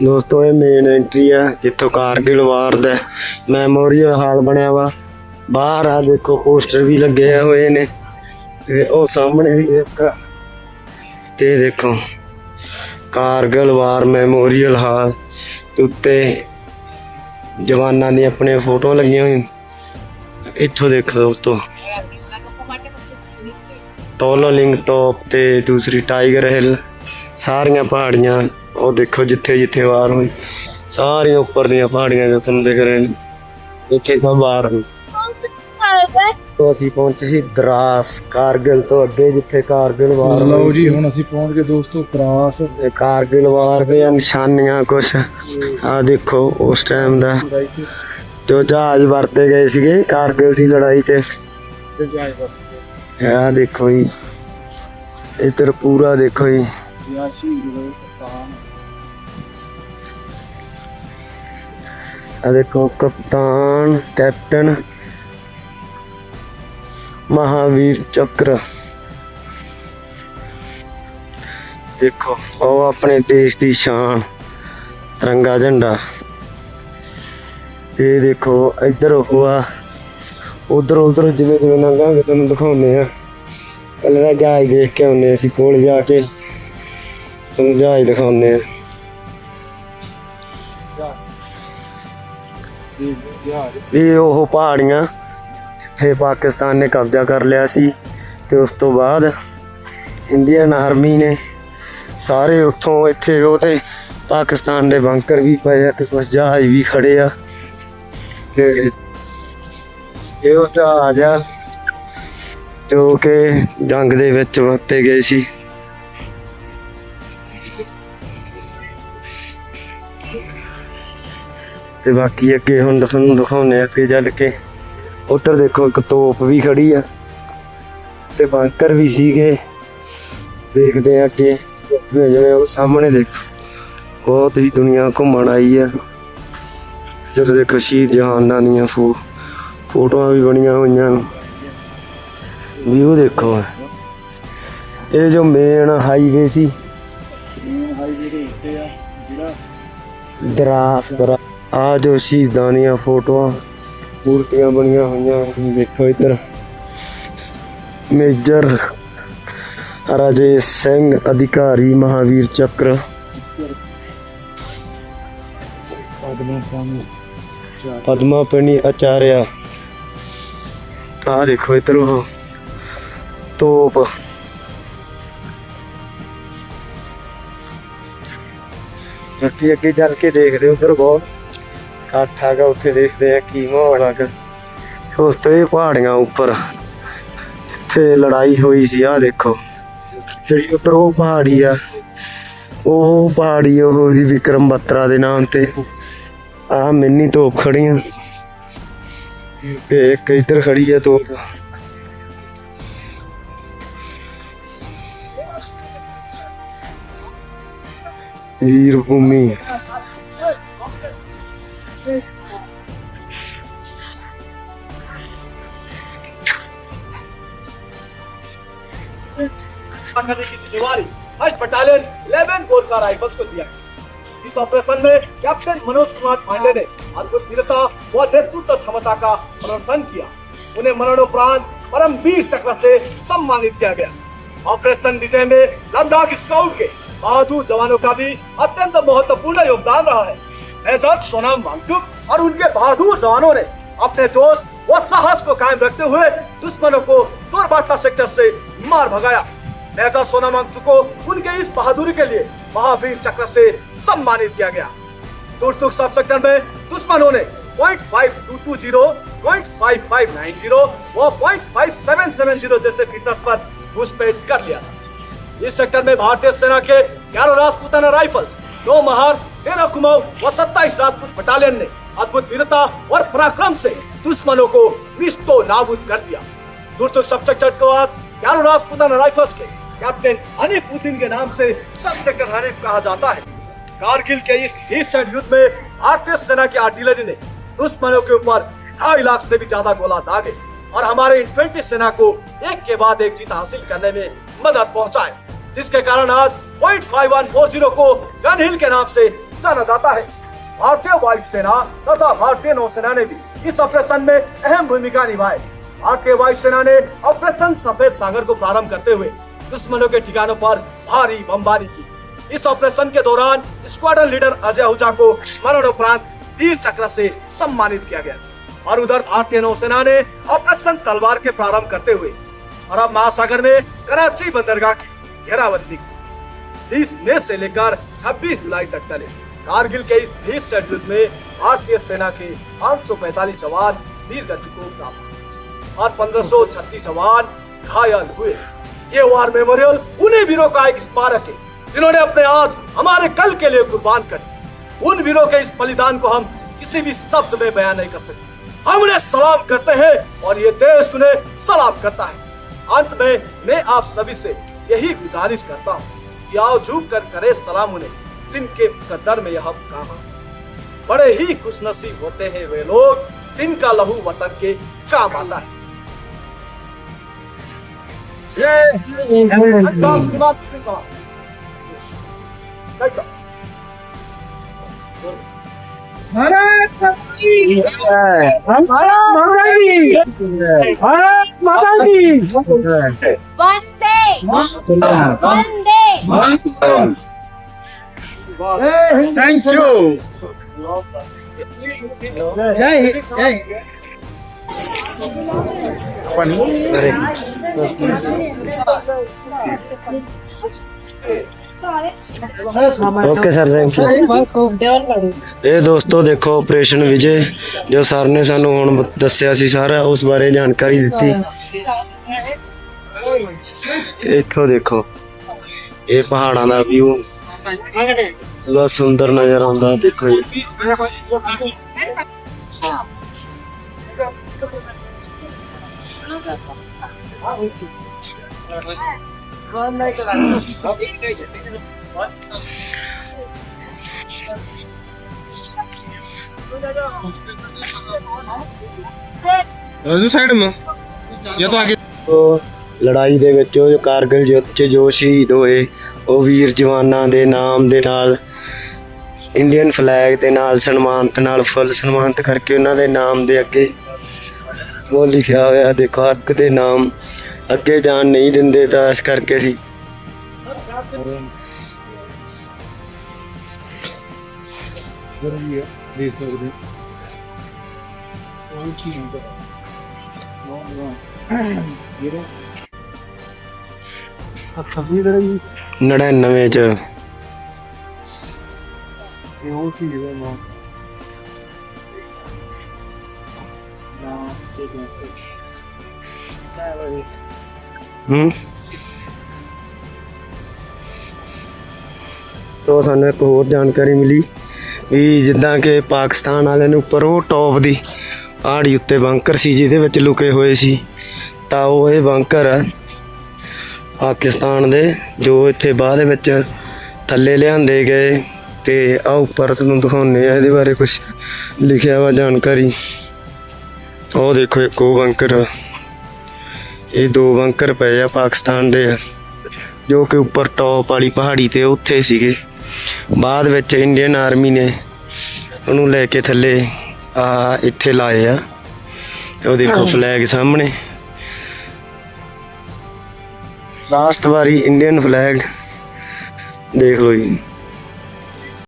ਦੋਸਤੋ, ਇਹ main entry ਆ, ਜਿੱਥੋਂ ਕਾਰਗਿਲ ਵਾਰ ਦਾ ਮੈਮੋਰੀਅਲ ਹਾਲ ਬਣਿਆ ਵਾ। ਬਾਹਰ ਆ ਦੇਖੋ ਪੋਸਟਰ ਵੀ ਲੱਗੇ ਹੋਏ ਨੇ ਤੇ ਉਹ ਸਾਹਮਣੇ ਵੀ ਇੱਕ ਤੇ ਦੇਖੋ ਕਾਰਗਿਲ ਵਾਰ ਮੈਮੋਰੀਅਲ ਹਾਲ ਉੱਤੇ ਜਵਾਨਾਂ ਦੀਆਂ ਆਪਣੇ ਫੋਟੋ ਲੱਗੀਆਂ ਹੋਈਆਂ। ਇੱਥੋਂ ਦੇਖੋ ਦੋਸਤੋ ਟੋਲੋ ਲਿੰਗ ਟੌਪ ਤੇ ਦੂਸਰੀ ਟਾਈਗਰ ਹਿੱਲ ਸਾਰੀਆਂ ਪਹਾੜੀਆਂ ਉਹ ਦੇਖੋ ਜਿੱਥੇ ਜਿੱਥੇ ਵਾਰ ਹੋਈ। ਸਾਰੀਆਂ ਉੱਪਰ ਦੀਆਂ ਪਹਾੜੀਆਂ ਜੋ ਤੁਹਾਨੂੰ ਦਿਖ ਰਹੇ ਨੇ ਇੱਥੇ ਸਭ ਵਾਰ ਹੋਈ। ਤੋਂ ਅਸੀਂ ਪਹੁੰਚੇ ਸੀ ਦਰਾਸ ਕਾਰਗਿਲ ਤੋਂ ਅੱਗੇ ਜਿੱਥੇ ਕਾਰਗਿਲ ਵਾਰ ਲਓ ਜੀ ਹੁਣ ਅਸੀਂ ਪਹੁੰਚ ਗਏ ਦੋਸਤੋ ਕਰਾਸ ਤੇ ਕਾਰਗਿਲ ਵਾਰ ਦੀਆਂ ਨਿਸ਼ਾਨੀਆਂ ਕੁਛ। ਆ ਦੇਖੋ ਉਸ ਟਾਈਮ ਦਾ। ਜੋ ਜਹਾਜ਼ ਵਰਤੇ ਗਏ ਸੀਗੇ ਕਾਰਗਿਲ ਦੀ ਲੜਾਈ 'ਚ ਆ ਦੇਖੋ ਜੀ। ਇੱਧਰ ਪੂਰਾ ਦੇਖੋ ਜੀ। ਆ ਦੇਖੋ, ਕਪਤਾਨ, ਕੈਪਟਨ ਮਹਾਵੀਰ ਚੱਕਰ। ਦੇਖੋ, ਉਹ ਆਪਣੇ ਦੇਸ਼ ਦੀ ਸ਼ਾਨ, ਤਿਰੰਗਾ ਝੰਡਾ। ਇਹ ਦੇਖੋ, ਇੱਧਰ ਉਹ ਆ ਉਧਰ ਉਧਰ ਜਿਵੇਂ ਜਿਵੇਂ ਲੰਘਾਂਗੇ, ਤੁਹਾਨੂੰ ਦਿਖਾਉਂਦੇ ਆ ਪਹਿਲਾਂ ਤਾਂ ਜਹਾਜ਼ ਦੇਖ ਕੇ ਆਉਂਦੇ ਅਸੀਂ, ਕੋਲ ਜਾ ਕੇ। ਤੁਹਾਨੂੰ ਜਹਾਜ਼ ਦਿਖਾਉਂਦੇ ਆ। ਇਹ ਉਹ ਪਹਾੜੀਆਂ ਜਿੱਥੇ ਪਾਕਿਸਤਾਨ ਨੇ ਕਬਜ਼ਾ ਕਰ ਲਿਆ ਸੀ ਤੇ ਉਸ ਤੋਂ ਬਾਅਦ ਇੰਡੀਅਨ ਆਰਮੀ ਨੇ ਸਾਰੇ ਉੱਥੋਂ ਇੱਥੇ ਉਹ ਤੇ ਪਾਕਿਸਤਾਨ ਦੇ ਬੰਕਰ ਵੀ ਪਏ ਆ ਤੇ ਕੁਝ ਜਹਾਜ਼ ਵੀ ਖੜੇ ਆ। ਤੇ ਇਹ ਉਹ ਜਹਾਜ਼ ਆ ਜੋ ਕਿ ਜੰਗ ਦੇ ਵਿੱਚ ਵਰਤੇ ਗਏ ਸੀ। ਤੇ ਬਾਕੀ ਅੱਗੇ ਹੁਣ ਤੁਹਾਨੂੰ ਦਿਖਾਉਂਦੇ ਆ ਅੱਗੇ ਚੱਲ ਕੇ। ਉੱਧਰ ਦੇਖੋ ਇੱਕ ਤੋਪ ਵੀ ਖੜੀ ਆ। ਤੇ ਬੰਕਰ ਵੀ ਸੀਗੇ। ਦੇਖਦੇ ਆ ਅੱਗੇ। ਜਿਵੇਂ ਉਹ ਸਾਹਮਣੇ ਦੇਖੋ। ਬਹੁਤ ਹੀ ਦੁਨੀਆ ਘੁੰਮਣ ਆਈ ਆ। ਜਦੋਂ ਦੇਖੋ ਸ਼ਹੀਦ ਜਹਾਨਾਂ ਦੀਆਂ ਫੋ ਫੋਟੋਆਂ ਵੀ ਬਣੀਆਂ ਹੋਈਆਂ। ਵੀਊ ਦੇਖੋ ਇਹ ਜੋ ਮੇਨ ਹਾਈਵੇ ਸੀ। ਦਰਾਸ ਦਰਾ ਆ ਜੋ ਸ਼ਹੀਦਾਂ ਦੀਆਂ ਫੋਟੋਆਂ ਮੂਰਤੀਆਂ ਬਣੀਆਂ ਹੋਈਆਂ ਤੁਸੀਂ ਦੇਖੋ ਇੱਧਰ। ਮੇਜਰ ਰਾਜੇਸ਼ ਸਿੰਘ ਅਧਿਕਾਰੀ ਮਹਾਵੀਰ ਚੱਕਰ। ਪਦਮਾ ਪਣੀ ਆਚਾਰਿਆ। ਆ ਦੇਖੋ ਇੱਧਰ ਉਹ ਤੋਪ। ਬਾਕੀ ਅੱਗੇ ਚੱਲ ਕੇ ਦੇਖਦੇ ਉਧਰ ਬਹੁਤ। ਇਕੱਠ ਹੈਗਾ ਉੱਥੇ ਦੇਖਦੇ ਆ ਕੀ ਮਾਹੌਲ ਹੈਗਾ ਉਸ ਤੋਂ ਇਹ ਪਹਾੜੀਆਂ ਉੱਪਰ ਜਿੱਥੇ ਲੜਾਈ ਹੋਈ ਸੀ ਆ ਦੇਖੋ। ਜਿਹੜੀ ਉੱਪਰ ਉਹ ਪਹਾੜੀ ਆ, ਉਹ ਪਹਾੜੀ ਉਹ ਹੀ ਵਿਕਰਮ ਬੱਤਰਾ ਦੇ ਨਾਮ ਤੇ। ਆ ਮਿੰਨੀ ਤੋਪ ਖੜੀਆਂ ਤੇ ਇੱਕ ਇੱਧਰ ਖੜੀ ਆ ਤੋਪ। এইরকমই first battalion eleven Gorkha rifles को दिया इस ऑपरेशन में कैप्टन मनोज कुमार पांडे ने अद्भुत व नेतृत्व क्षमता का प्रदर्शन किया। उन्हें मरणोपरांत परमवीर चक्र से सम्मानित किया गया। ऑपरेशन विजय में लद्दाख स्काउट के बहादुर जवानों का भी अत्यंत महत्वपूर्ण योगदान रहा है। मेजर सोनम वांगचुक और उनके बहादुर जवानों ने अपने जोश व साहस को कायम रखते हुए दुश्मनों को चोरबाटा सेक्टर से मार भगाया। मेजर सोनम वांगचुक को उनके इस बहादुरी के लिए महावीर चक्र से सम्मानित किया गया। तुर्तुक सब सेक्टर में दुश्मनों ने .5220, .5590 व .5770 जैसे फीटर पर घुसपैठ कर लिया। इस सेक्टर में भारतीय सेना के ग्यारह राजपूताना राइफल्स, दो महार तेरह कुमाऊं व सत्ताईस राजपूत बटालियन ने अद्भुत वीरता और पराक्रम से दुश्मनों को निस्तो नाबूद कर दिया। सब सेक्टर को आज ग्यारह राजपूताना राइफल्स के कैप्टन हनीफ उद्दीन के नाम से सब सेक्टर हनीफ कहा जाता है। कारगिल के इस भीषण युद्ध में भारतीय सेना की आर्टिलरी ने दुश्मनों के ऊपर ढाई लाख से भी ज़्यादा गोला दागे और हमारे इन्फेंट्री सेना को एक के बाद एक जीत हासिल करने में मदद पहुँचाए। जिसके कारण आज point five one four zero को गन हिल के नाम से जाना जाता है। भारतीय वायुसेना तथा भारतीय नौसेना ने भी इस ऑपरेशन में अहम भूमिका निभाई। भारतीय वायुसेना ने ऑपरेशन सफ़ेद सागर को प्रारंभ करते हुए दुश्मनों के ठिकानों पर भारी बमबारी की। इस ऑपरेशन के दौरान स्क्वाडन लीडर अजय आहूजा को मरणोपरांत वीर चक्र से सम्मानित किया गया। और उधर भारतीय नौसेना ने ऑपरेशन तलवार के प्रारंभ करते हुए। अरब महासागर में कराची बंदरगाह की घेराबंदी तीस मई से लेकर 26 जुलाई तक चले। कारगिल के इस भीषण युद्ध में भारतीय सेना के 545 जवान वीर गति को प्राप्त और 1536 जवान घायल हुए। ये वार मेमोरियल उन्हीं वीरों का एक स्मारक है, जिन्होंने अपने आज हमारे कल के लिए कुर्बान कर। उन वीरों के इस बलिदान को हम किसी भी शब्द में बयान नहीं कर सकते। हम उन्हें सलाम करते हैं और ये देश उन्हें सलाम करता है। अंत में मैं आप सभी से यही गुजारिश करता हूँ कि आओ झुक कर करे सलाम उन्हें जिनके कदर में यह काम बड़े ही खुशनसीब होते हैं वे लोग जिनका लहू वतन के काम आता है। अच्छा, श्रीमान, सवाल। ਥੈਂਕ ਯੂ ਜੈ ਜੈ ਪਾਣੀ ਅਰੇ ਓਕੇ ਸਰ ਥੈਂਕ ਯੂ ਇਹ ਦੋਸਤੋ ਦੇਖੋ ਆਪਰੇਸ਼ਨ ਵਿਜੇ, ਜੋ ਸਰ ਨੇ ਸਾਨੂੰ ਹੁਣ ਦੱਸਿਆ ਸੀ, ਸਾਰਾ ਉਸ ਬਾਰੇ ਜਾਣਕਾਰੀ ਦਿੱਤੀ। ਇੱਥੋਂ ਦੇਖੋ ਇਹ ਪਹਾੜਾਂ ਦਾ ਵਿਊ ਬਹੁਤ ਸੁੰਦਰ ਨਜ਼ਰ ਆਉਂਦਾ ਦੇਖੋ ਜੀ राजू साइड में या तो आगे ਉਹ ਲੜਾਈ ਦੇ ਵਿੱਚ ਉਹ ਕਾਰਗਿਲ ਯੁੱਧ 'ਚ ਜੋ ਸ਼ਹੀਦ ਹੋਏ, ਉਹ ਵੀਰ ਜਵਾਨਾਂ ਦੇ ਨਾਮ ਦੇ ਨਾਲ ਇੰਡੀਅਨ ਫਲੈਗ ਦੇ ਨਾਲ ਸਨਮਾਨਤ ਨਾਲ, ਫੁੱਲ ਸਨਮਾਨਤ ਕਰਕੇ ਉਹਨਾਂ ਦੇ ਨਾਮ ਦੇ ਅੱਗੇ ਉਹ ਲਿਖਿਆ ਹੋਇਆ, ਦੇਖੋ ਹਰ ਦੇ ਨਾਮ ਅੱਗੇ ਜਾਣ ਨਹੀਂ ਦਿੰਦੇ ਤਾਂ ਇਸ ਕਰਕੇ ਸੀ ਜ਼ਰੂਰੀ ਦੇਖ ਸਕਦੇ ਉਹ ਕੀ ਹੁੰਦਾ? ਨੋ ਨੋ ਜ਼ੀਰੋ 70 ਚ। ਹੂੰ ਤੋਂ ਸਾਨੂੰ ਇੱਕ ਹੋਰ ਜਾਣਕਾਰੀ ਮਿਲੀ ਵੀ ਜਿੱਦਾਂ ਕਿ ਪਾਕਿਸਤਾਨ ਵਾਲਿਆਂ ਨੇ ਉੱਪਰ ਉਹ ਟੌਪ ਦੀ ਆੜੀ ਉੱਤੇ ਬੰਕਰ ਸੀ ਜਿਹਦੇ ਵਿੱਚ ਲੁਕੇ ਹੋਏ ਸੀ। ਤਾਂ ਉਹ ਇਹ ਬੰਕਰ ਪਾਕਿਸਤਾਨ ਦੇ ਜੋ ਇੱਥੇ ਬਾਅਦ ਵਿੱਚ ਥੱਲੇ ਲਿਆਂਦੇ ਗਏ ਤੇ ਆ ਉੱਪਰ ਤੁਹਾਨੂੰ ਦਿਖਾਉਂਦੇ ਆ ਇਹਦੇ ਬਾਰੇ ਕੁਝ ਲਿਖਿਆ ਵਾ ਜਾਣਕਾਰੀ। ਉਹ ਦੇਖੋ ਇੱਕ ਉਹ ਬੰਕਰ ਇਹ ਦੋ ਬੰਕਰ ਪਏ ਆ ਪਾਕਿਸਤਾਨ ਦੇ ਜੋ ਕਿ ਉੱਪਰ ਟੌਪ ਵਾਲੀ ਪਹਾੜੀ ਤੇ ਉੱਥੇ ਸੀਗੇ। ਬਾਅਦ ਵਿੱਚ ਇੰਡੀਅਨ ਆਰਮੀ ਨੇ ਉਹਨੂੰ ਲੈ ਕੇ ਥੱਲੇ ਆ ਇੱਥੇ ਲਾਏ ਆ। ਉਹ ਦੇਖੋ ਫਲੈਗ ਸਾਹਮਣੇ। ਲਾਸਟ ਵਾਰੀ ਇੰਡੀਅਨ ਫਲੈਗ ਦੇਖ ਲਓ ਜੀ।